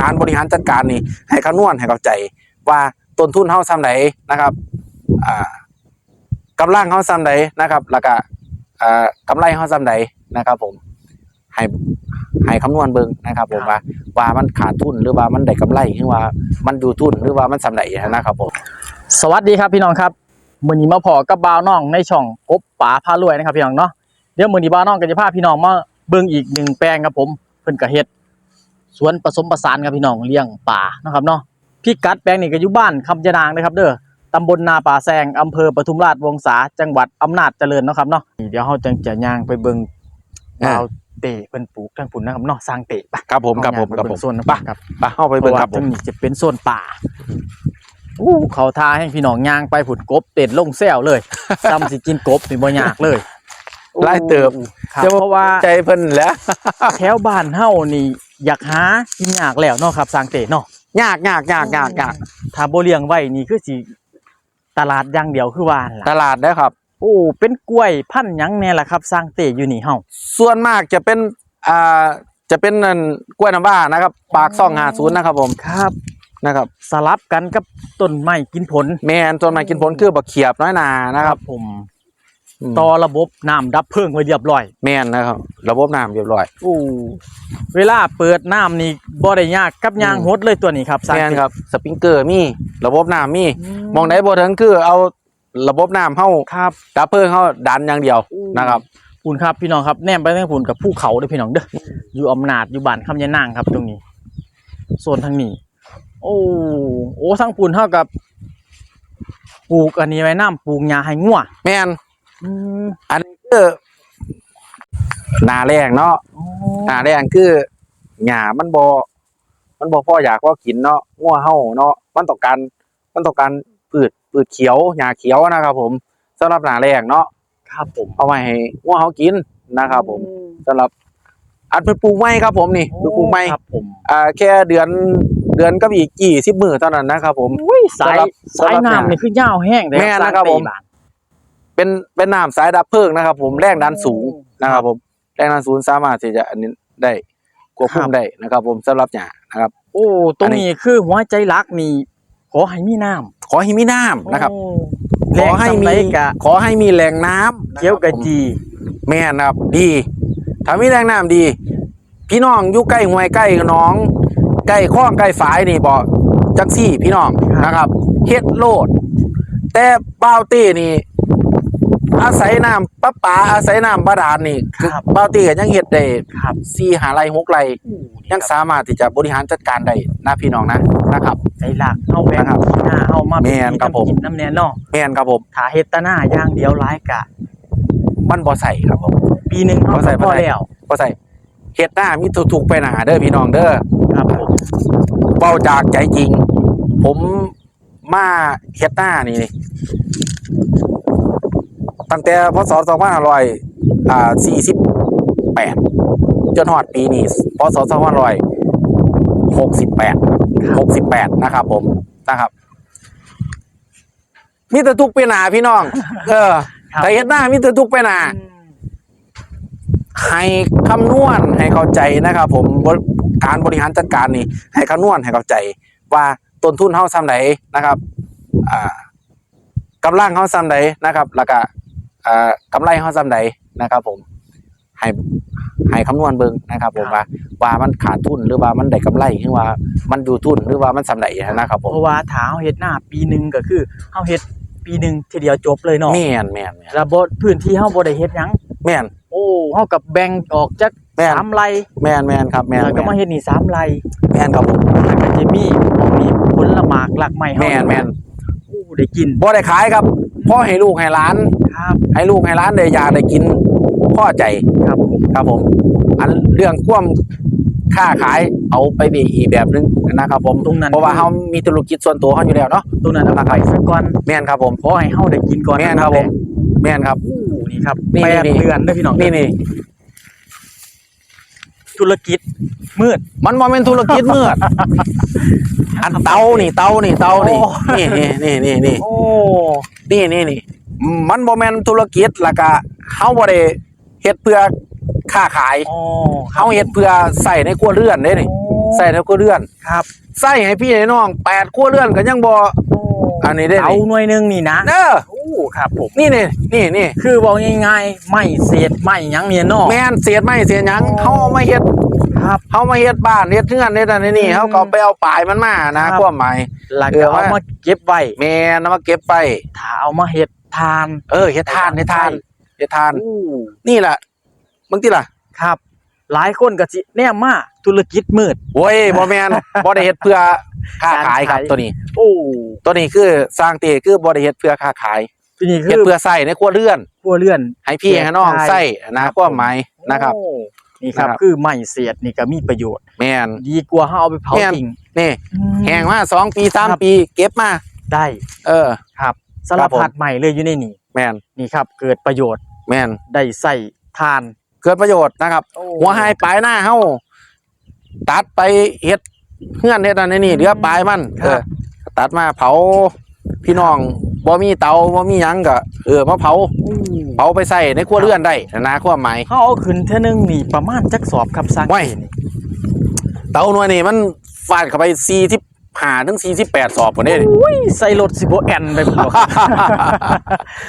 การบริหารจัดการนี่ให้คำนวณให้เข้าใจ ว่าต้นทุนเฮาซ้ำใดนะครับอ่ากำลังเฮาซ้ำใดนะครับ แล้วก็อ่ากำไรเฮาซ้ำใดนะครับ ผมให้ให้คำนวณเบิ่งนะครับ ผมว่าว่ามันขาดทุนหรือว่ามันได้กำไรหรือว่ามันอยู่ทุนหรือว่ามันซ้ำใดนะครับผมสวัสดีครับพี่น้องครับมื้อนี้มาพอกับบ่าวน้องในช่องกบป๋าพารวยนะครับพี่น้องเนาะเดี๋ยวมื้อนี้บ่าวน้องก็จะพาพี่น้องมาเบิ่งอีกหนึ่งแปลงครับผมเพิ่นก็เฮ็ด สวนผสมผสานครับพี่น้องเลี้ยงป่านะครับเนาะพี่กัดแปลงนี้ก็อยู่บ้านคำยะนางนะครับเด้อตำบลนาป่าแซงอำเภอปทุมราชวงศาจังหวัดอำนาจเจริญเนาะครับเนาะเดี๋ยวเฮาจังจะย่างไปเบิ่งอ่าบ่าวเตะเพิ่นปลูกทั้งปุ่นนะครับเนาะสร้างเตะไปครับผมครับผมครับผมส่วนนะไปครับไปเข้าไปเบิ่งครับผมพาะว่าทางนี้จะเป็นโซนป่าอู้เขาทาให้พี่น้องย่างไปผุดกบเต็ดลงแซวเลยซ้ำสิกินกบนี่บ่ยากเลย ไล่เติบครับเพราะว่าใจเพิ่นแหล้วแถวบ้านเฮานี่อยากหากินยากแล้วเนาะครับสร้างเตะเนาะยากยากยากยากยากถ้าบ่เลี้ยงไว้นี่คือสิตลาดอย่างเดียวคือว่าหั่นตล่ะลาดได้อครับ โอ้เป็นกล้วยพันธุ์หยังแน่ล่ะครับสร้างเตะอยู่นี่เฮาส่วนมากจะเป็นอ่าจะเป็นนั่นกล้วยน้ำว้านะครับ ปากซ่องหาศูนย์นะครับผมครับนะครับ สลับกันกับต้นไม้กินผล แมนจนมากินผลคือบักเขียบน้อยนานะครับ ผมม ต่อระบบน้ำดับเพลิงไว้เรียบร้อย แมนนะครับ ระบบน้ำเรียบร้อยโอ้เวลาเปิดน้ำนี่บ่ได้ยากกับยางอืมหดเลยตัวนี้ครับแมนครับ สปริงเกอร์มี ระบบน้ำมี มองไหนบ่ถึงคือเอาระบบน้ำเข้าครับดับเพลิงเข้าดันอย่างเดียวนะครับปุ่นครับพี่น้องครับแนมไปทางปุ่นกับภูเขาเด้อพี่น้องเด้ออยู่อำนาจอยู่บ้านคำยะนางครับ ตรงนี้โซนทางนี้ โอ้โอ้ทั้งปุ่นเท่ากับ ปลูกอันนี้ไว้น้ำปลูกหญ้าให้งัวแมน อืมอันนี้คือหนาแรงเนาะโอ้หนาแรงคือหญ้ามันบ่มันบ่พออยากว่ากินเนาะงัวเฮาเนาะมันต้องการมันต้องการพืชพืชเขียวหญ้าเขียวนะครับ ผมสำหรับหนาแรงเนาะครับผมเอาไว้ให้งัวเฮากินนะครับ ผมสำหรับอันเพิ่นปลูกไม้ครับ ผมนี่คือปลูกไม้ครับผมอ่าแค่เดือนเดือนกับอีก20มื้อเท่านั้นนะครับ ผมอุ้ยสายสำหรับสายสำหรับหญ้าน้ำนี่คือยาวแห้งเลยแม่นนะครับผม เป็นเป็นน้ำสายดับเพลิงนะครับ ผมแรงดันสูงนะครับ ผมแรงดันสูงสามารถที่จะอันนี้ได้ควบคุมได้นะครับ ผมสำหรับหญ้านะครับ โอ้ตรงนี้คือหัวใจรักนี่ขอให้มีน้ำขอให้มีน้ำนะครับโอ้ขอให้มีแรงสำไรกะขอให้มีแหล่งน้ำเขียวกะจีแม่นครับดีถ้ามีแหล่งน้ำดี พี่น้องอยู่ใกล้ห้วยใกล้หน้อง ใกล้คลองใกล้ฝายนี่บอกจังซี่พี่น้องนะครับเฮ็ดโลด แต่บ้าวตี้นี่ อาศัยน้ำประปาอาศัยน้ำบาดาลนี่คือบ้าวตี้ก็ยังเฮ็ดได้ครับสี่หาไรหกไรยังสามารถที่จะบริหารจัดการได้นะพี่น้องนะนะครับ ใจรักเฮาแบ่งนะครับที่หน้าเฮามาแม่นครับผมกินน้ำแน่เนาะแม่นครับผมถ้าเฮ็ดแตหน้าอย่างเดียวหลายกะ มันบ่ใส่ครับผม ปีหนึงเฮาบ่ใส่บ่พอใส่แล้วบ่ใส่เฮ็ดหน้ามีทุกๆไปหนาเด้อพี่น้องเด้อ ครับผมเว้าจากใจจริง ผมมาเฮ็ดหน้านี่ ตั้งแต่พศ2500อ่า48จนฮอดปีนี้พศ2568 68นะครับผมนะครับ มีแต่ทุกข์ไปหนาพี่น้อง เออครับแต่เฮ็ดหน้ามีแต่ทุกข์ไปหนาให้คำนวณให้เข้าใจนะครับ ผมบริการบริหารจัดการนี่ ให้คำนวณให้เข้าใจ ว่าต้นทุนเฮาซ้ำใดนะครับ อ่ากำลังเฮาซ้ำใดนะครับ แล้วก็ อ่ากำไรเฮาซ้ำใดนะครับ ผมให้ให้คำนวณเบิ่งนะครับ ผมว่าว่ามันขาดทุนหรือว่ามันได้กำไรหรือว่ามันอยู่ทุนหรือว่ามันซ้ำใดนะครับ ผมเพราะว่าถ้าเฮาเฮ็ดหน้าปีหนึงก็คือเฮาเฮ็ดปีหนึงทีเดียวจบเลยเนาะแม่นแม่นแม่นแล้วบ่พื้นที่เฮาบ่ได้เฮ็ดหยังแม่น โอ้เฮากับแบ่งออกจักแม่น สามไร่แม่นแม่นครับแม่นแล้วก็แม่มานเฮ็ดนี่สามไร่แม่นครับผมแล้วก็จะมีหม้องนี้ผลหมากหลักไม้เฮาแม่นแม่นโอ้ได้กินบ่ได้ขายครับ พ่อให้ลูกให้หลาน ครับให้ลูกให้ร้านได้อยากได้กินพ่อใจครับผมครับผม อันเรื่องความค้าขายเอาไปเป็นอีกแบบหนึงนะครับผมตรงนั้นเพราะว่าเขามีธุรกิจส่วนตัวเขาอยู่แล้วเนาะตรงนั้นเอาไปซะก่อนแม่นครับผมขอให้เฮาได้กินก่อนแม่นครับผมแม่นครับโอ้นี่ครับนี่แปดนี่ เดือนเด้อพี่น้องนี่นี่ธุรกิจมืด มันบ่เป็นธุรกิจมืดอันเตานี่เตานี่เตานี่โอ้ นี่นี่นี่นี่นี่โอ้ นี่นี่นี่มันบ่แม่นธุรกิจแล้วก็เฮาบ่ได้เฮ็ดเพื่อค้าขายโอ้เฮาเฮ็ดเพื่อใส่ในครัวเรือนเด้นี่ใส่ในครัวเรือนครับใส่ให้พี่ให้น้องแปดครัวเรือนก็ยังบ่อันนี้ได้เอาหน่วยหนึงนี่นะเด้อโอ้ ครับผมนี่นี่นี่นี่คือบอกง่ายๆไม่เศษไม่หยังเนี่ยเนาะแม่นเสียดไม่เสียหยังโอ้เขาเอามาเฮ็ดครับเขามาเฮ็ดบ้านเฮ็ดเรือนเฮ็ดอันนี้นี่อืมเขาก็ไปเอาปลายมันมานะครับความหมายแล้วเอก็อเอาว่ามาเก็บไว้แม่นเอามาเก็บไปถ้าเอามาเฮ็ดทาน เออเฮ็ดทานเฮ็ดทานเฮ็ดทานอู้นี่แหละมึงติล่ะครับหลายคนก็สิแนมมาธุรกิจมืดโอ้ยบ่แม่นบ่ได้เฮ็ดเพื่อค้าขายครับการขายตัวนี้ โอ้ตัวนี้คือสร้างเตคือบ่ได้เฮ็ดเพื่อค้าขาย ทีนี้เฮ็ดคือเพื่อใส่ในครัวเรือนครัวเรือน ให้พี่ให้น้องใช่ใส่นะความหมายนะครับ โอ้นี่ครับ นะครับ คือไม้เศษนี่ก็มีประโยชน์ แม่น ดีกว่าเฮาเอาไปเผาแม่น ทิ้ง นี่อืมแห้งมาสองปีสามครับ ปี เก็บมาได้เออ ครับสารพัดใหม่เลยอยู่ในนี่แม่นนี่ครับ เกิดประโยชน์แม่นได้ใส่ทานเกิดประโยชน์นะครับ หัวหายปลายหน้าเฮาตัดไปเฮ็ดเฮือนเฮ็ดอันนี้นี่เหลือปลายมันครับเออตัดมาเผา พี่น้องบ่มีเตาบ่มีหยังก็เออมาเผาอู้เผาไปใส่ในครัวเรือนได้นะความหมายเฮาเอาขึ้นเท่านึงนี่ประมาณจักสอบครับสร้างไว้เตาหน่วยนี่มันฟาดเข้าไป45ถึง48สอบพุ่นเด้อุ้ยใส่รถสิบ่แอนไปพุ่นบ่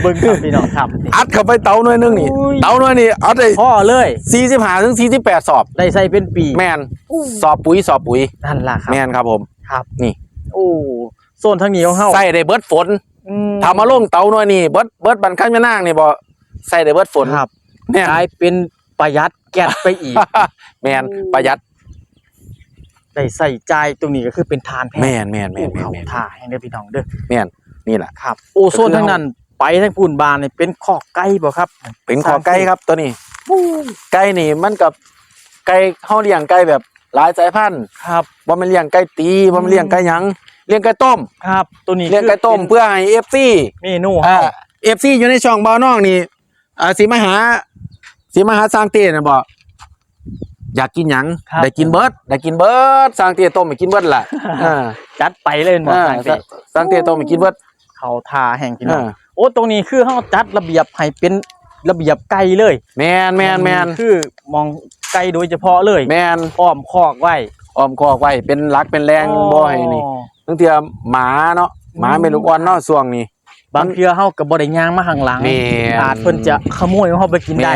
เบิ่งครับพี่น้องครับนี่อัดเข้าไปเตาหน่วยหนึงนี่อุ้ยเตาหน่วยนี่อัดได้พ่อเลย45ถึง48สอบ ได้ใส่เป็นปี แม่นสอบปุ๋ยสอบปุ๋ยนั่นล่ะครับแม่นครับผมครับนี่ โอ้ โซนทางนี้ของเฮาใส่ได้เบิดฝนอืม ทำมาลงเตาหน่อยนี่เบิดเบิดบันคันแม่นางนี่บ่ใส่ได้เบิดฝนครับ เนี่ยกลายเป็นประหยัดแก๊สไปอีก แม่นประหยัดได้ใส่ใจายตรงนี้ก็คือเป็นทานแพทย์แม่นแม่นแม่นโอ้แม่นเขาแม่นท่าให้เด้อพี่น้องเด้อแม่นนี่แหละ ครับ โอ้โซนทางนั้นไปทางพูนบานนี่เป็นข้อไก่บ่ครับ เป็นขอไก่ครับตัวนี้ไก่นี่มันกับไก่เฮาเลี้ยงไก่แบบหลายสายพันธุ์ครับ บ่แม่นเลี้ยงไก่ตีบ่แม่นเลี้ยงไก่หยัง เลี้ยงไก่ต้ม ครับ ตัวนี้เลี้ยงไก่ต้มคือเพื่อให้ FC เมนูอ่าเฮา FC อยู่ในช่องบ่าวน้องนี่อ่าสิมาหาสิมาหาสร้างเต้น่ะบ่อยากกินหยังได้กินเบิดได้กินเบิดสร้างเต้ต้มให้กินเบิดล่ะอ่าจัดไปเลยบ่อ่าทางเตะสังเกตตัวมันคิดว่าเขาท่าแห่งพี่น้องอ่าโอ้ตรงนี้คือเฮาจัดระเบียบให้เป็นระเบียบไก่เลย แมนแมนแมนคือมองไก่โดยเฉพาะเลย แมนอ้อมคอกไว้ออมคอกไว้เป็นรักเป็นแรงบ่ให้นี่ ตั้งแต่หมาเนาะหมาอืมเป็นลูกอ่อนเนาะช่วงนี้ บางเทื่อเฮาก็บ่ได้ย่างมาข้างหลังแม่น อาจเพิ่นจะขโมยของเฮาไปกินแมได้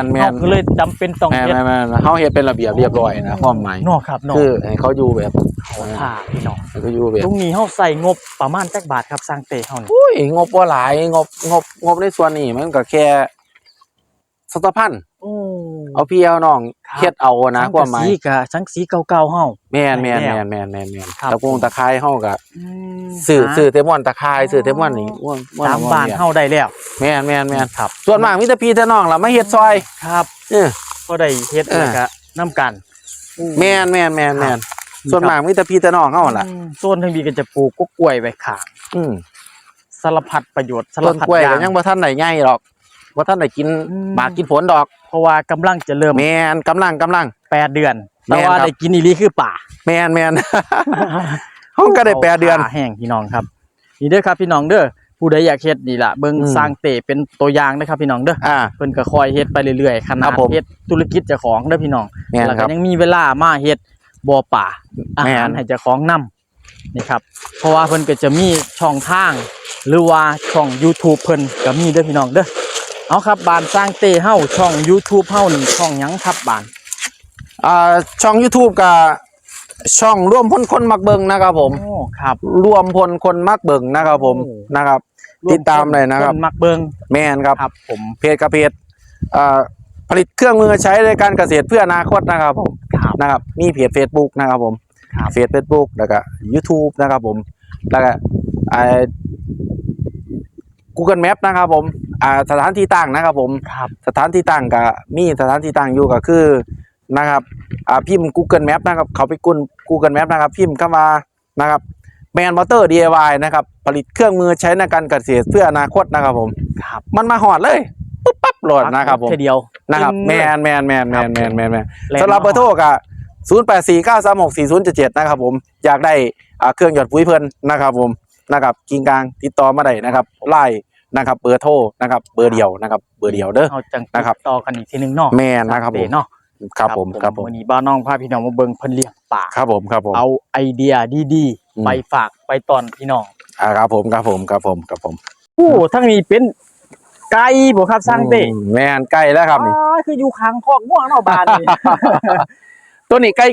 นแมเฮานก็เลยจำเป็นต้องแมนเฮ็ดแมนแมนเฮาเฮ็ดเป็นระเบียบเรียบร้อยนะความหมายเนอกครับเนอกคือให้เขาอยู่แบบเขาท่าพี่น้องให้เขาอยู่แบบ ตรงนี้เฮาใส่งบประมาณจักบาทครับสร้างเตะเฮานี่ อุ้ยงบบ่หลายงบงบงบในส่วนนี้มันก็แค่ สตพันธ์โอ้เอาพี่เอาน้องครับเฮ็ดเอานะความหมายสังกะสีกะสังสีเก่าๆเฮาแม่นแม่นได้แม่แล้วนแม่นแม่นแม่นครับตะกงตะไคร้เฮาก็อืมสื่อหาสื่อเทมอนตะไคร้สื่อเทมอนนี่ม่วนม่วนตามม่วนบ้านเนี่ยเฮาได้แล้วแม่นแม่นแม่นครับ ส่วนมากมีแต่พี่แต่น้องล่ะมาเฮ็ดซอยครับเออก็ได้เฮ็ดเออแล้วก็นํกันแม่นแม่นแม่นแม่นครับส่วนมากมีแต่พี่แต่น้องเฮาล่ะอืมโซนทางนี้ก็จะปลูกกกล้วยไว้ข้างอืมสารพัดประโยชน์สารต้นพัดกล้วยอย่าก็งยังบ่ทันได้ใหญ่หรอก บ่ทันได้กินอืมหมากกินผลดอกเพราะว่ากำลังจะเริ่มแม่นกำลังกำลัง แปดเดือนแม่แต่นว่าครับได้กินอีหลีคือป่าแม่นแม่นเฮาก็ได้แปดเดือนขาแห้งพี่น้องครับ นี่เด้อครับพี่น้องเด้อผู้ใดอยากเฮ็ดนี่ล่ะเบิ่งอืม สร้างเตะเป็นตัวอย่างนะครับพี่น้องเด้ออ่า เพิ่นก็คอยเฮ็ดไปเรื่อยๆขนาครัดบผมเฮ็ดธุรกิจเจ้าของเด้อพี่น้องแม่นแล้วคก็รับยังมีเวลามาเฮ็ดบ่อป่าอาแม่น หารให้เจ้าของนํนี่ครับ เพราะว่าเพิ่นก็จะมีช่องทาง หรือว่าช่อง YouTube เพิ่นก็มีเด้อพี่น้องเด้อ เอาครับบานสร้างเตเฮาช่อง YouTube เฮานี่ช่องหยังครับบานอ่าช่อง YouTube กับช่องร่วมพลคนมักเบิงนะครับผม โอ้ครับรวมพลคนมักเบิงนะครับผมโอ้ นะครับ ติดตามเลยนะครับนมักเบิงแม่นครับ ครับ ผมเพจกับเพจเอ่อผลิตเครื่องมือใช้ในการเกษตรเพื่ออนาคตนะครับผมครับ นะครับ มีเพจ Facebook นะครับผมครับ เพจ Facebook แล้วก็ YouTube นะครับผมแล้วก็ไอ้ Google Map นะครับผมอ่าสถานที่ตั้งนะครับผมครับ สถานที่ตั้งก็มีสถานที่ตั้งอยู่ก็คือนะครับอ่าพิมพ์ Google Map นะครับ เขาไปกุน Google Map นะครับ พิมพ์เข้ามานะครับแมนมอเตอร์ DIY นะครับผลิตเครื่องมือใช้ในการเกษตรเพื่ออนาคตนะครับผมครับ มันมาหอดเลยปุ๊บปั๊บโหลดนะครับผม ทีเดียวนะครับจงแมเลยนแมนแมนแมนแมนแมนแมนแรงสำหรับเบอร์โทรก็ศูนย์แปดสี่เก้าสามหกสี่ศูนย์เจ็ดนะครับผม อยากได้อ่าเครื่องหยอดปุ๋ยเพิ่นนะครับผม นะครับกิงกลางติดต่อมาได้นะครับไล่นะครับเบอร์โทรนะครับเบอร์เดียวนะครับเบอร์เดียวเด้อเอาจังนะครับต่อกันอีกทีหนึงเนาะแมนนะครับผมเตะเนาะครับผมครับผมวันนี้บ้านน้องพาพี่น้องมาเบิ่งเพิ่นเลี้ยงป่าครับผมครับผมเอาไอเดียดีอืมๆไปฝากไปตอนพี่น้องอ่าครับผมครับผมครับผมครับผมโอ้ทั้งนี้เป็นไก่บ่ครับสร้างเต้อืมแม่นใกล้แล้วครับนี่อ๋อคืออยู่ข้างคอกม่วงเนาะบ้านนี่ตัวนี้ไก่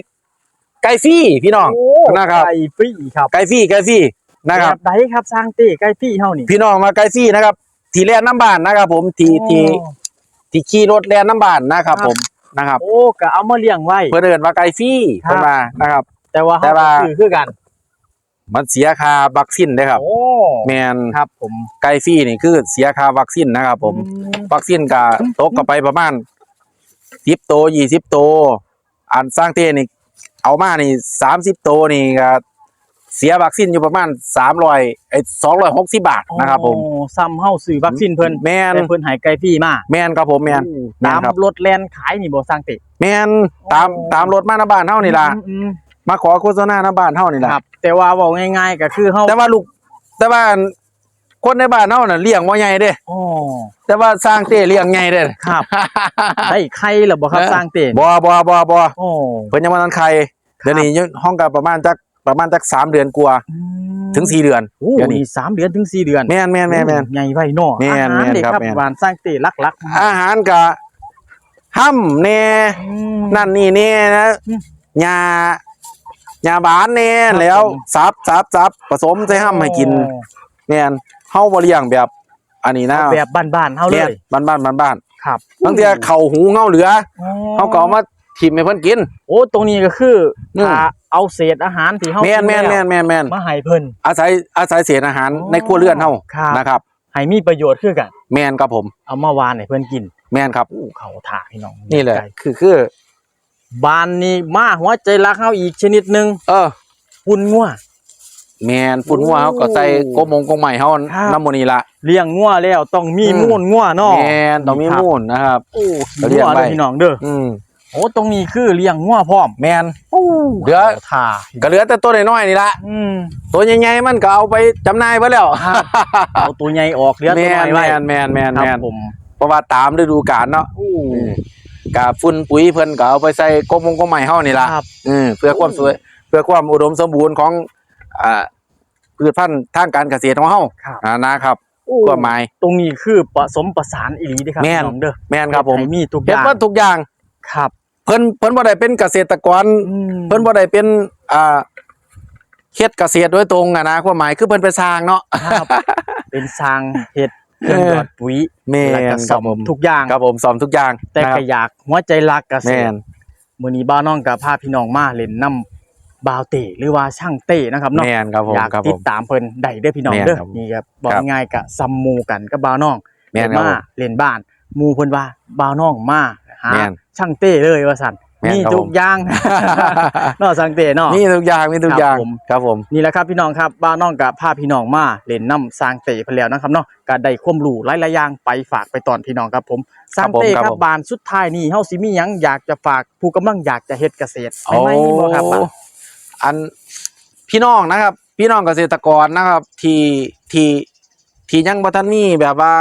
ไก่ฟรี่พี่น้องโอ้นะครับไก่ฟรีครับไก่ฟรี่ไก่ฟรี่ นะครับแบบใดครับสร้างเต้ไก่ฟรีเฮานี่พี่น้องมาไก่ฟรี่นะครับ ทีแรกน้ำบานนะครับ ผมทีทีโอ้ที่ขี่รถแล่นน้ำบานนะครับครับ ผมนะครับ โอ้ก็เอามาเลี้ยงไว้เพื่อนเอินว่าไก่ฟรี่ครับเพิ่นมานะครับ แต่ว่าแต่เฮาว่าก็คือคือกัน มันเสียค่าวัคซีนเด้อครับโอ้แมนครับ ผมไก่ฟรี่นี่คือเสียค่าวัคซีนนะครับ ผมอืมวัคซีนก็ตกก็ไปประมาณ10โต20โตอันสร้างเต้นี่เอามานี่30โตนี่ก็ เสียวัคซีนอยู่ประมาณ300ไอ้260บาทนะครับผมโอ้ซ้ำเฮาซื้อวัคซีนเพิ่นแมนแต่เพิ่นให้ไก่ฟรีมาแมนครับผมแมนโอ้แม่ตานมครับรถแล่นขายนี่บ่สร้างเต้แมนตามโอ้ตามรถมาหน้าบ้านเฮานี่ล่ะอืมมาขอโฆษณาหน้าบ้านเฮานี่ๆล่ะครับแต่ว่าเว้าง่ายๆก็คือเฮาแต่ว่าลูกแต่ว่าคนในบ้านเฮาน่ะเลี้ยงบ่ใหญ่เด้โอ้แต่ว่าสร้างเต้เลี้ยงใหญ่เด้ครับได้ไข่แล้วบ่ครับเออสร้างเต้บ่บ่บ่บ่โอ้เพิ่นยังบ่ทันใครเดี๋ยวนี้ยังห้องก็ประมาณจัก ประมาณจัก3เดือนกว่าอืมถึง4เดือนโอ้เดี๋ยวนี้นี่สามเดือนถึงสี่เดือนแม่นแม่นแม่นแม่นใหญ่ไว้เนาะแม่นอาหารเด็กแม่นคครัรับบแม่นหวานสร้างเต้ลักๆอาหารก็ห้ำแน่อืมนั่นนี่แน่นะอืมหญ้าหญ้าบานแน่ครับแล้วผมซับซับซับผสมใส่ห้ำให้กินแม่นเฮาบ่เลี้ยงแบบ อันนี้นะเอาแบบบ้านๆเฮาเลแม่นยบ้านบ้านบ้านบ้านครับบางเทีเข่าหูเงาเหลืออ๋อเขาก็เอามาทิมให้เพิ่นกิน โอ้ตรงนี้ก็คืออมอ่า เอาเศษอาหารที่เฮาแม่นแม่นกิแม่ล้วนแม่นแม่นมาให้เพิ่นอาศัยอาศัยเศษอาหารอ๋อในครัวเรือนเฮาครับนะครับให้มีประโยชน์คือกันแม่นครับผม เอามาวานให้เพิ่นกิน แม่นครับอู้เขาถาพี่น้องนี่แหละใจคือคือบ้านนี้มาหัวใจรักเฮาอีกชนิดหนึงเออปุ่นงัวแม่นฝุ่นหัวเฮาก็ใส่กบมงกบใหม่เฮาครับน้ำมันนี่ละเลี้ยงงัวแล้วต้องมีอืมมูลงัวเนาะแม่นต้องมีครับมูลนะครับโอ้ก็เลี้เลี้ยยงงไว้พี่น้องเด้ออืม โอ้ตรงนี้คือเลี้ยงงัวพร้อมแม่นโอ้เหลือเขาท่าก็เหลือแต่ตัวน้อยๆนี่ละอืมตัวใหญ่ๆมันก็เอาไปจำหน่ายไปแล้วครับเอาตัวใหญ่ออกเหลือตัวแม่น้อนยไว้แม่นแม่นแม่นครัแม่นบผมเพราะว่าตามฤดูกาลเนาะโอ้กาฝุ่นปุ๋ยเพิ่นก็เอาไปใส่กบมงกบใหม่เฮานี่ละครับอืมเพื่อความสวย เพื่อความอุดมสมบูรณ์ของอ่าพืชพันธุ์ทางการเกษตรของเฮาครับอ่านะครับโอ้ความหมายตรงนี้คือผสมประสานอีหลีเด้อครับแม่นพี่น้องเด้อแม่นครับผมให้มีทุกอเฮ็ดย่างว่าทุกอย่างครับเพิ่นเพิ่นบ่ได้เป็นเกษตรกรอืมเพิ่นบ่ได้เป็นอ่าเฮ็ดเกษตรโดยตรงอะนะความหมายคือเพิ่นไปสร้างเนาะครับเป็นสร้างเห็ดเครื่องเออหยอดปุ๋ยแม่แล้วก็นคซ่รัอบมผมทุกอย่างครับผมสอนทุกอย่าง แต่นะคก็รับอยากหัวใจรักเกษแม่ตรนมื้อนี้บ้าวน้องกับพาพี่น้องมาเล่นน้ำบาวเตหรือว่าช่างเต้นะครับเนาะแม่นครับผมอยากครับผติดมตามเพิ่นได้เด้อพี่น้องแม่นเด้อครับนี่ครับบอกครับง่ายๆกับซัมมูกันกับบ่าวน้องแม่นครับมาผมเล่นบ้านหมู่เพิ่นว่าบ่าวน้องมาหาแม่นช่างเต้เลยว่าซั่นแม่นมีครับทุกผมอย่างเนาะช่างเต้เนาะมีทุกอย่างมีทุกครับอย่างผม ครับผม นี่แหละครับพี่น้องครับบ้านน้องกับพาพี่น้องมาเล่นน้ำสร้างเตะไปแล้วนะครับเนาะก็ได้ความรู้หลายๆอย่างไปฝากไปตอนพี่น้องครับผมสร้างเตะครับบานสุดท้ายนี่เฮาสิมีหยังอยากจะฝากผู้กำลังอยากจะเฮ็ดเกษตรโอ้ไหมบ่ครับป้าอันพี่น้องนะครับ พี่น้องเกษตรกรนะครับ ที่ที่ที่ยังบ่ทันมีแบบว่า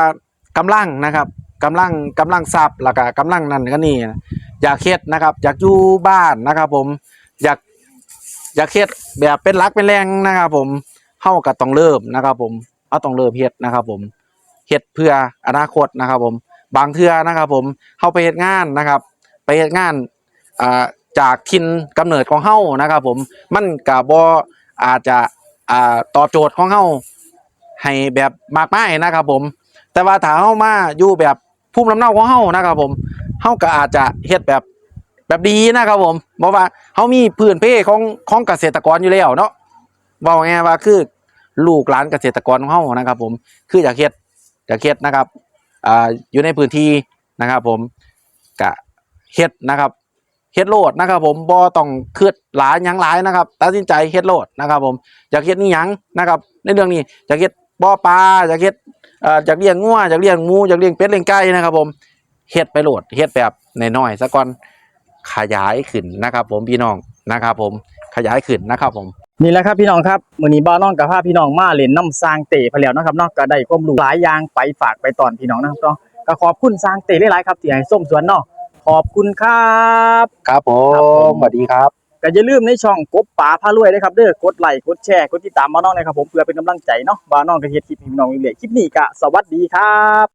กำลังนะครับ กำลังกำลังทรัพย์แล้วก็กำลังนั่นก็นี่อยากเฮ็ดนะครับ อยากอยู่บ้านนะครับ ผมอยากอยากเฮ็ดแบบเป็นหลักเป็นแรงนะครับ ผมเฮาก็ต้องเริ่มนะครับ ผมเอาต้องเริ่มเฮ็ดนะครับ ผมเฮ็ดเพื่ออนาคตนะครับ ผมบางเทื่อนะครับ ผมเฮาไปเฮ็ดงานนะครับ ไปเฮ็ดงานอ่าจากถิ่นกำเนิดของเฮานะครับ ผมมันก็บ่อาจจะอ่าตอบโจทย์ของเฮาให้แบบมากมายนะครับ ผม แต่ว่าถ้าเฮามาอยู่แบบ ภูมิลำเนาของเฮานะครับผมเฮาก็อาจจะเฮ็ดแบบแบบดีนะครับผมเพราะว่าเฮามีพื้นเพของของเกษตรกรอยู่แล้วเนาะบอกง่ายๆว่าคือลูกหลานเกษตรกรของเฮานะครับ ผมคืออยากเฮ็ดอยากเฮ็ดนะครับอ่าอยู่ในพื้นที่นะครับ ผมก็เฮ็ดนะครับเฮ็ดโลดนะครับผมบ่ต้องคิดหลายยังหลายนะครับตัดสินใจเฮ็ดโลดนะครับ ผมอยากเฮ็ดนี่หยังนะครับ ในเรื่องนี้อยากเฮ็ดบ่อปลาอยากเฮ็ด จากเลี้ยงงัวจากเลี้ยงหมูจากเลี้ยงเป็ดเลี้ยงไก่นะครับ ผมเฮ็ดไปโหลดเฮ็ดแบบน้อยๆซะก่อนขยายขึ้นนะครับ ผมพี่น้องนะครับ ผมขยายขึ้นนะครับ ผมนี่แหละครับพี่น้องครับมื้อนี้บ้านน้องกับพาพี่น้องมาเล่นน้ำสร้างเตะไปแล้วนะครับเนาะก็ได้ความรู้หลายอย่างไปฝากไปตอนพี่น้องนะครับเนาะก็ขอบคุณสร้างเตะหลายๆครับที่ให้ส้มสวนเนาะขอบคุณครับ ครับผครับผมมสวัสดีครับ ก็อย่าลืมในช่องกบป๋าพารวยนะครับเด้อกดไลค์กดแชร์กดติดตามมาน้องนะครับผมเพื่อเป็นกำลังใจเนาะว่าน้องจะเฮ็ดคลิปให้พี่น้องเรื่อยๆคลิปนี้ก็สวัสดีครับ